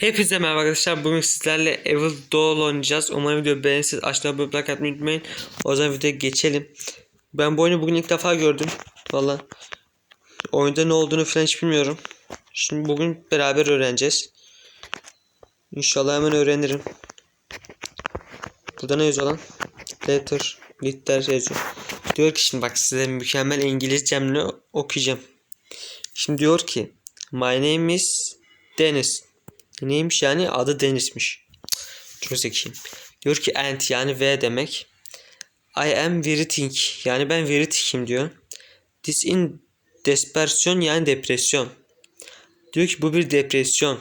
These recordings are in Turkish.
Hepinize merhaba arkadaşlar. Bugün sizlerle Evil Doll oynayacağız. Umarım video beğenirsiniz. Aşağıda bir like atmayı unutmayın. O zaman videoya geçelim. Ben bu oyunu bugün ilk defa gördüm. Valla. Oyunda ne olduğunu falan hiç bilmiyorum. Şimdi bugün beraber öğreneceğiz. İnşallah hemen öğrenirim. Burada ne yazıyor lan? Letter, letter yazıyor. Diyor ki şimdi bak size mükemmel İngilizcemle okuyacağım. Şimdi diyor ki My name is Dennis. Neymiş yani? Adı Dennis'miş. Çok zekiyim. Diyor ki and yani V demek. I am writing yani ben writing'im diyor. This in desperasyon yani depresyon. Diyor ki bu bir depresyon.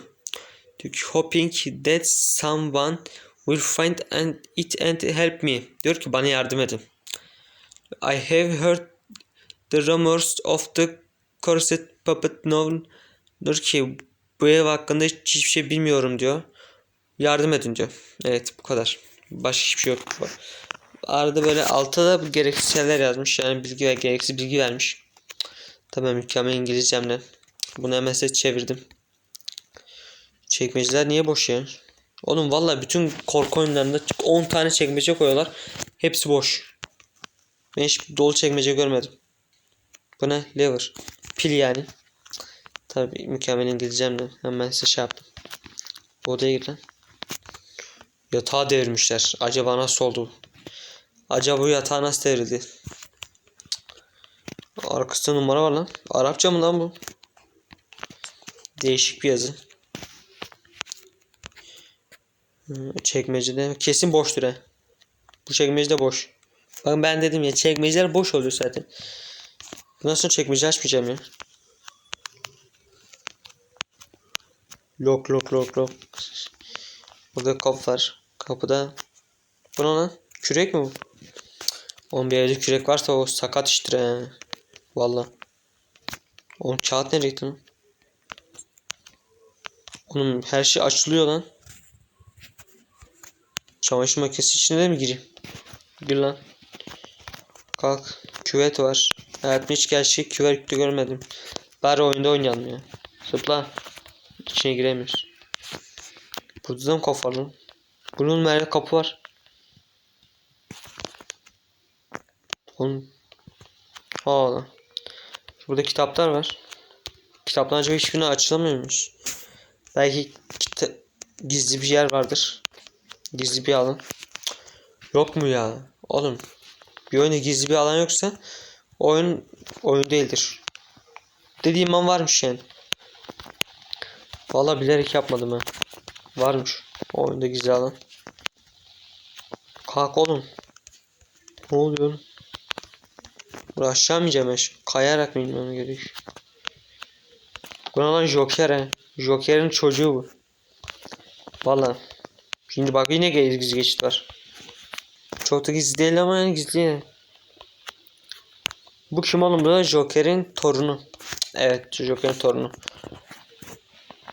Diyor ki hoping that someone will find and it and help me. Diyor ki bana yardım edin. I have heard the rumors of the corset puppet known. Diyor ki bu ev hakkında hiçbir şey bilmiyorum diyor. Yardım edin diyor. Evet bu kadar. Başka hiçbir şey yok. Arada böyle altta da gereksiz şeyler yazmış. Yani bilgi ve gereksiz bilgi vermiş. Tamam mükemmel İngilizcemle. Bunu hemen çevirdim. Çekmeceler niye boş ya? Oğlum valla bütün korku oyunlarında 10 tane çekmece koyuyorlar. Hepsi boş. Ben hiç dolu çekmece görmedim. Bu ne? Lever. Pil yani. Tabii mükemmel İngilizcemle hemen size şey yaptım. Odaya gir lan. Yatağı devirmişler. Acaba nasıl oldu? Acaba bu yatağı nasıl devrildi? Arkasında numara var lan. Arapça mı lan bu? Değişik bir yazı. Çekmecede kesin boştur he. Bu çekmece de boş. Bakın ben dedim ya çekmeceler boş oluyor zaten. Bundan sonra çekmece açmayacağım ya. Lok lok lok lok. Burada kapı var. Kapıda. Bu ne lan? Kürek mi bu? Oğlum bir evde kürek varsa o sakat iştir he. Valla. Oğlum kağıt nereye gitti lan? Oğlum her şey açılıyor lan. Çamaşır makinesi içine de mi gireyim? Gir lan. Kalk. Küvet var. Hayatımda hiç gerçek küvet görmedim. Bari oyunda oynayalım ya. Zıpla. İçine giremiyoruz. Burada da mı kapı? Bunun nerede kapı var? Oğlum. Aa lan. Burada kitaplar var. Kitaplar acaba hiçbirini açılamıyormuş. Belki gizli bir yer vardır. Gizli bir alan. Yok mu ya? Oğlum. Bir oyunda gizli bir alan yoksa oyun oyun değildir. Dediğim an varmış yani. Vallahi bilerek yapmadım ha. Varmış. O oyunda gizli alan. Kalk oğlum. Ne oluyor ben? şimdi? Kayarak mı inmem gerek? Bu lan Joker he? Joker'in çocuğu bu. Vallahi. Şimdi bak yine gizli geçit var. Çok da gizli değil ama yani gizli yani. Bu kim oğlum? Bu da Joker'in torunu. Evet Joker'in torunu.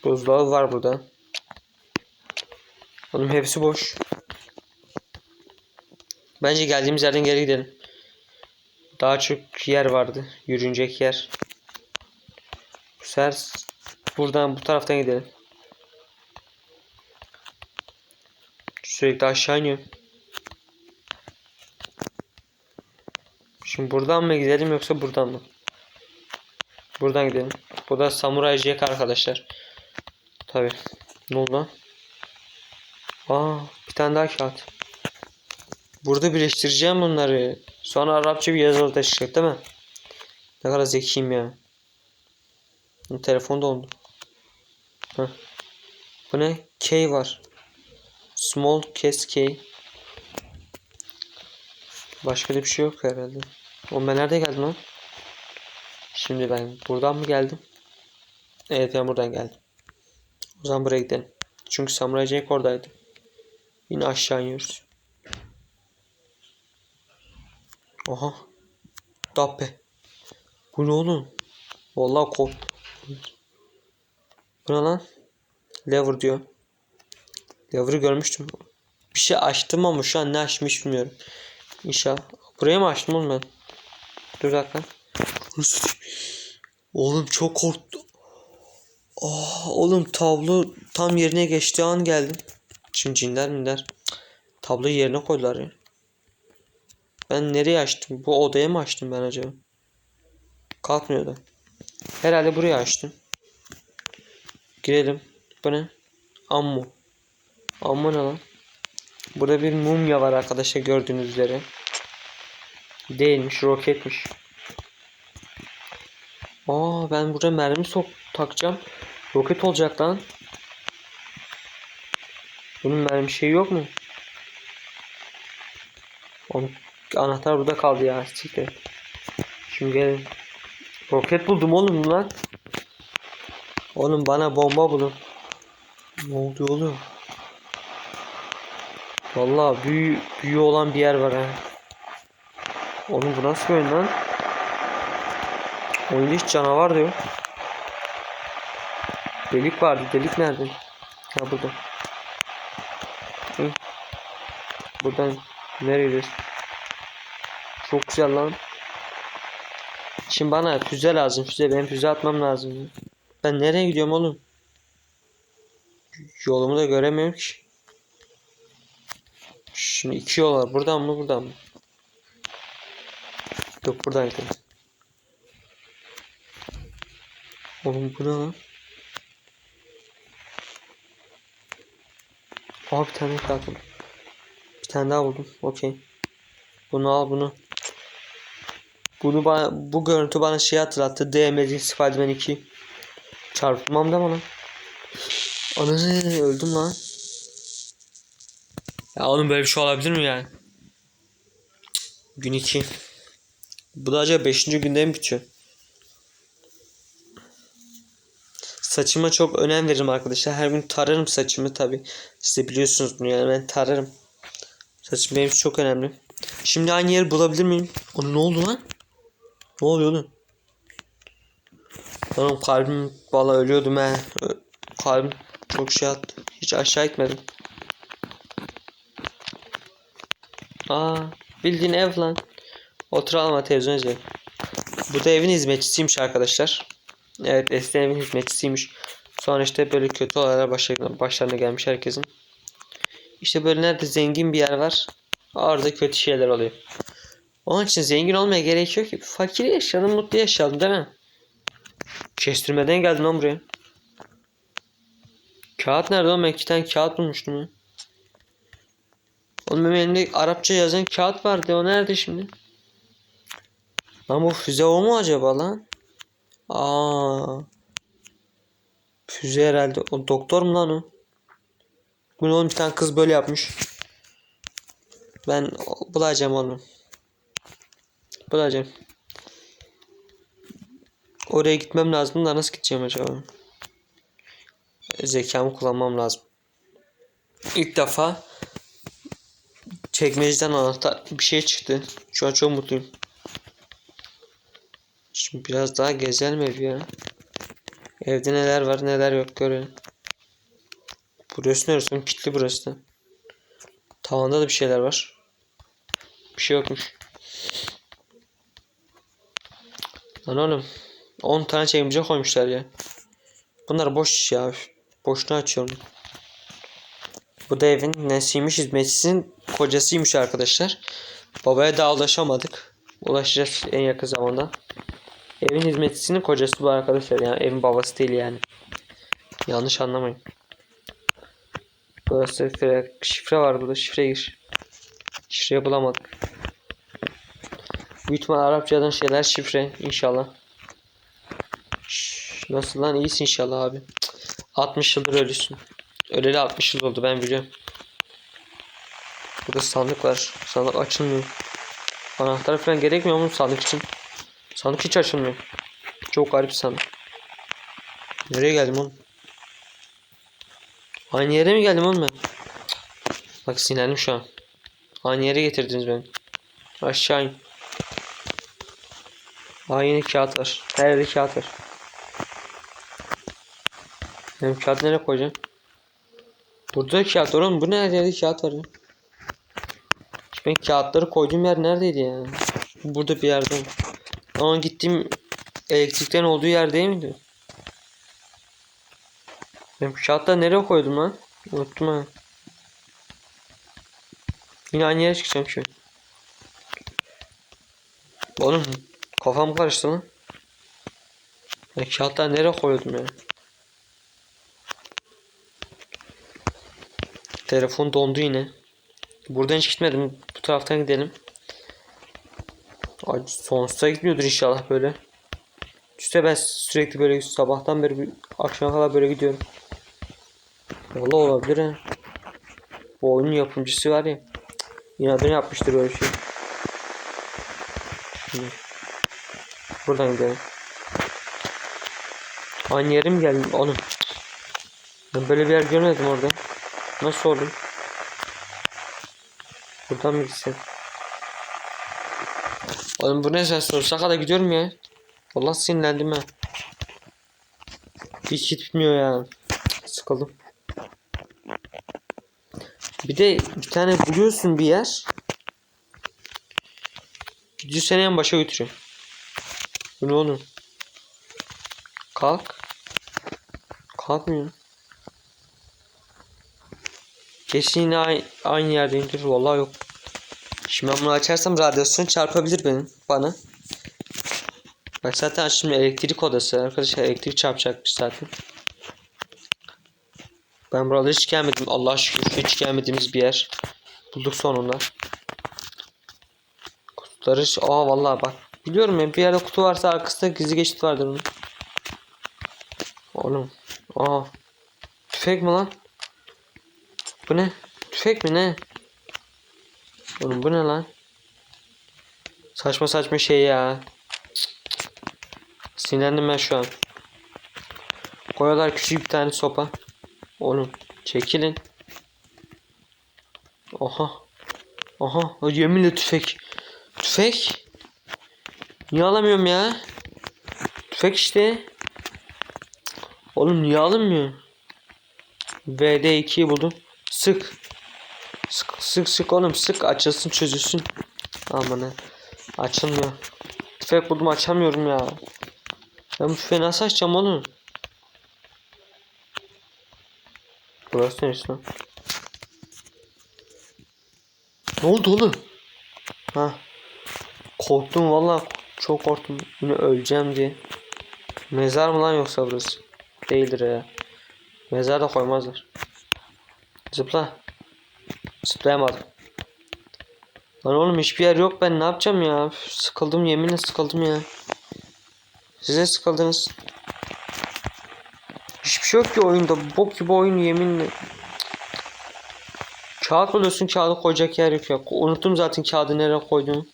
Buzdolabı var burada. Oğlum hepsi boş. Bence geldiğimiz yerden geri gidelim. Daha çok yer vardı. Yürünecek yer. Bu sefer buradan bu taraftan gidelim. Sürekli aşağı iniyor. Şimdi buradan mı gidelim yoksa buradan mı? Buradan gidelim. Bu da Samurai Jack arkadaşlar. Tabi. Ne oldu? Aa, bir tane daha kağıt. Burada birleştireceğim bunları. Sonra Arapça bir yazılı da çıkacak değil mi? Ne kadar zekiyim ya. Telefon dondu. Heh. Bu ne? K var. Small case K. Başka da bir şey yok herhalde. O ben nerede geldim lan? Şimdi ben buradan mı geldim? Evet ben buradan geldim. O zaman buraya gidelim. Çünkü Samurai Jack oradaydı. Yine aşağı iniyoruz. Aha. Dappe. Bu ne oğlum? Vallahi korktum. Bu ne lan? Lever diyor. Lever'ı görmüştüm. Bir şey açtım ama şu an ne açmış bilmiyorum. İnşallah. Buraya mı açtım oğlum ben? Dur dakika. Oğlum çok korktum. Oh, oğlum tablo tam yerine geçtiği an geldim. Şimdi cinler minder. Tabloyu yerine koydular ya. Ben nereye açtım? Bu odaya mı açtım ben acaba? Kalkmıyordu. Herhalde buraya açtım. Girelim. Bu ne? Ammo. Ammo ne lan? Burada bir mumya var arkadaşlar gördüğünüz üzere. Değilmiş, roketmiş. Aa ben burada mermi sok takacağım. Roket olacak lan. Bunun mermi şeyi yok mu? Oğlum, anahtar burada kaldı ya. Siktir. Şimdi gelin. Roket buldum oğlum lan. Oğlum bana bomba bulun. Ne oldu oğlum? Vallahi büyü büyü olan bir yer var ha. Oğlum bu nasıl oyun lan? Oyunda hiç canavar da yok. Delik vardı. Delik nerede? Ha burada. Hı. Buradan nereye? Çok güzel lan. Şimdi bana füze lazım. Füze benim füze atmam lazım. ya. Ben nereye gidiyorum oğlum? Yolumu da göremiyorum ki. Şimdi iki yol var. Buradan mı buradan mı? Yok buradan gidelim. Oğlum bu ne lan? Aa bir tane daha buldum. Bir tane daha buldum. Okey. Bunu al bunu. Bunu bana, bu görüntü bana şey hatırlattı. Amazing Spider-Man 2. Çarpılmam da lan. Ananı öldüm lan. Ya oğlum böyle bir şey olabilir mi yani? Gün 2. Bu da acaba 5. günde mi bitiyor? Saçıma çok önem veririm arkadaşlar. Her gün tararım saçımı tabi. Siz de biliyorsunuz bunu yani ben tararım. Saçım benim için çok önemli. Şimdi aynı yeri bulabilir miyim? Onu ne oldu lan? Ne oluyor oğlum? Oğlum kalbim valla ölüyordum he. Kalbim çok şey attı. Hiç aşağı gitmedim. Aa, bildiğin ev lan. Oturalım ha, televizyon izleyelim. Bu da evin hizmetçisiymiş arkadaşlar. Evet eskiden evin hizmetçisiymiş. Sonra işte böyle kötü olaylar başlarına gelmiş herkesin. İşte böyle nerede zengin bir yer var. Orada kötü şeyler oluyor. Onun için zengin olmaya gerek yok ki. Fakir yaşayalım, mutlu yaşayalım değil mi? Kestirmeden geldim lan buraya. Kağıt nerede oğlum? Ben iki tane kağıt bulmuştum ya. Oğlum benim elimde Arapça yazan kağıt vardı. O nerede şimdi? Lan bu füze o mu acaba lan? Aa. Füze herhalde. O doktor mu lan o? Bu ne oğlum bir tane kız böyle yapmış. Ben bulacağım onu. Bulacağım. Oraya gitmem lazım da nasıl gideceğim acaba? Zekamı kullanmam lazım. İlk defa çekmeceden anahtar bir şey çıktı. Şu an çok mutluyum. Biraz daha gezelim evi ya. Evde neler var neler yok görelim. Burası neresi? Kilitli burası da. Tavanda da bir şeyler var. Bir şey yokmuş. Lan oğlum. 10 tane çekmece koymuşlar ya. Bunlar boş ya. Boşuna açıyorum. Bu da evin nesiymiş hizmetçisinin kocasıymış arkadaşlar. Babaya daha ulaşamadık. Ulaşacağız en yakın zamanda. Evin hizmetçisinin kocası bu arkadaşlar yani evin babası değil yani. Yanlış anlamayın. Burası şifre, var burada şifre gir. Şifreyi bulamadık. Büyük Arapçadan şeyler şifre inşallah. Şş, Nasıl lan iyisin inşallah abi. Cık, 60 yıldır ölüsün. Öleli 60 yıl oldu ben biliyorum. Burada sandık var. Sandık açılmıyor. Anahtar falan gerekmiyor mu sandık için? Sandık hiç açılmıyor. Çok garip sandık. Nereye geldim oğlum? Aynı yere mi geldim oğlum ben? Bak sinirlendim şu an. Aynı yere getirdiniz beni. Aşağı in. Aa yine kağıt var. Her yerde kağıt var. Benim kağıt nereye koyacağım? Burada kağıt var oğlum. Bu ne yerde kağıt var ya. Ben kağıtları koyduğum yer neredeydi ya? Burada bir yerde. Ama gittiğim elektrikten olduğu yer değil miydi? Ben bu kağıtları nereye koydum lan? Unuttum ha. Yine aynı yere çıkacağım şu. Oğlum kafam karıştı lan. Ben kağıtları nereye koydum ya? Telefon dondu yine. Buradan hiç gitmedim. Bu taraftan gidelim. Ay sonsuza gitmiyordur inşallah böyle. İşte ben sürekli böyle sabahtan beri akşama kadar böyle gidiyorum. Valla olabilir ha. Bu oyunun yapımcısı var ya. İnadını yapmıştır böyle şey. Buradan gidelim. Aynı yere mi geldim oğlum? Ben böyle bir yer görmedim orada. Nasıl oldu? Buradan mı gitsem? Oğlum bu ne sen sonsuza kadar gidiyorum ya. Allah sinirlendim ha. Hiç gitmiyor ya. Sıkıldım. Bir de bir tane buluyorsun bir yer. Gidiyor seni en başa götürüyor. Bu ne oğlum? Kalk. Kalkmıyor. Kesin aynı, aynı yerdeyimdir. Vallahi yok. Şimdi ben bunu açarsam radyasyon çarpabilir benim bana. Bak zaten şimdi elektrik odası arkadaşlar elektrik çarpacakmış zaten. Ben buralara hiç gelmedim. Allah şükür hiç gelmediğimiz bir yer. Bulduk sonunda. Kutuları aa vallahi bak. Biliyorum ya bir yerde kutu varsa arkasında gizli geçit vardır onun. Oğlum. Aa. Tüfek mi lan? Bu ne? Tüfek mi ne? Oğlum bu ne lan? Saçma saçma şey ya. Sinirlendim ben şu an. Koyuyorlar küçük bir tane sopa. Oğlum çekilin. Oha. Oha. Yeminle tüfek. Tüfek. Niye alamıyorum ya? Tüfek işte. Oğlum niye alınmıyor? VD2'yi buldum. Sık. Sık sık sık oğlum sık açılsın çözülsün. Aman ha. Açılmıyor. Tüfek buldum açamıyorum ya. Ben bu tüfeği nasıl açacağım oğlum? Burası neresi lan? Ne oldu oğlum? Ha. Korktum valla. Çok korktum. Yine öleceğim diye. Mezar mı lan yoksa burası? Değildir ya. Mezar da koymazlar. Zıpla. Zıplayamadım. Lan oğlum hiçbir yer yok ben ne yapacağım ya? Sıkıldım yeminle sıkıldım ya. Size sıkıldınız. Hiçbir şey yok ki oyunda. Bok gibi oyun yeminle. Kağıt buluyorsun kağıdı koyacak yer yok ya. Unuttum zaten kağıdı nereye koyduğumu.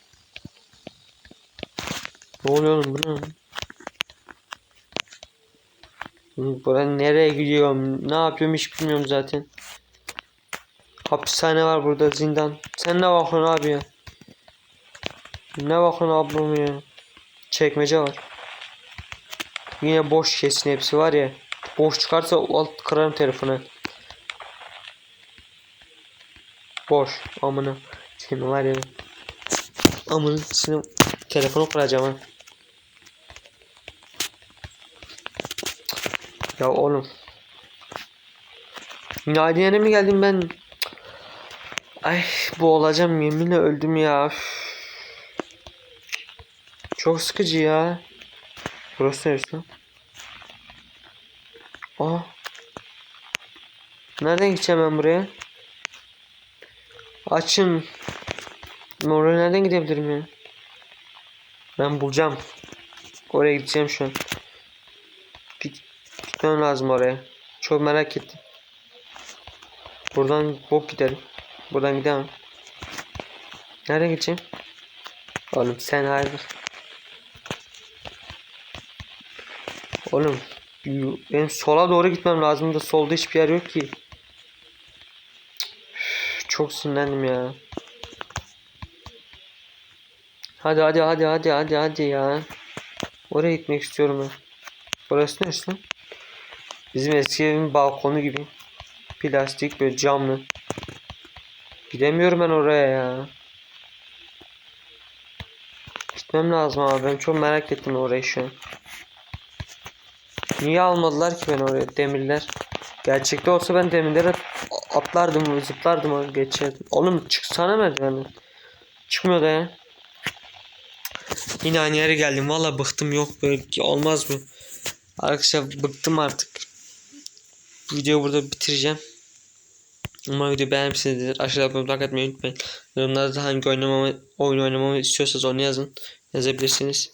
Ne oluyor oğlum bu ne? Nereye gidiyorum? Ne yapıyorum hiç bilmiyorum zaten. Hapishane var burada zindan. Sen ne bakıyorsun abi ya? Ne bakıyorsun ablam ya? Çekmece var. Yine boş kesin hepsi var ya. Boş çıkarsa alt kırarım telefonu. Boş. Amına. Senin var ya. Amına senin telefonu kıracağım ha. Ya oğlum. Yine mi geldim ben? Ay bu olacağım yeminle öldüm ya. Üf. Çok sıkıcı ya. Burası neresi? Aa. Nereden gideceğim ben buraya? Açın. Ben oraya nereden gidebilirim ya? Ben bulacağım. Oraya gideceğim şu an. Git, gitmem lazım oraya. Çok merak ettim. Buradan bok gidelim. Buradan gidemem. Nereye gideceğim? Oğlum sen hayırdır? Oğlum benim sola doğru gitmem lazım da solda hiçbir yer yok ki. Çok sinirlendim ya. Hadi hadi hadi hadi hadi hadi ya. Oraya gitmek istiyorum ben. Burası neresi? Bizim eski evin balkonu gibi. Plastik böyle camlı. Gidemiyorum ben oraya ya. Gitmem lazım abi. Ben çok merak ettim orayı şu an. Niye almadılar ki ben oraya demirler? Gerçekte olsa ben demirlere atlardım, zıplardım, geçerdim. Oğlum çıksana merdivenden. Çıkmıyor da ya. Yine aynı yere geldim. Valla bıktım yok böyle olmaz mı? Arkadaşlar bıktım artık. Videoyu burada bitireceğim. Umarım video beğenmişsinizdir. Aşağıda abone like atmayı unutmayın. Yorumlarda hangi oynamamı, oyun oynamamı istiyorsanız onu yazın. Yazabilirsiniz.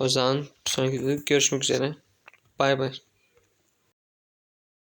O zaman sonraki videoda görüşmek üzere. Bay bay.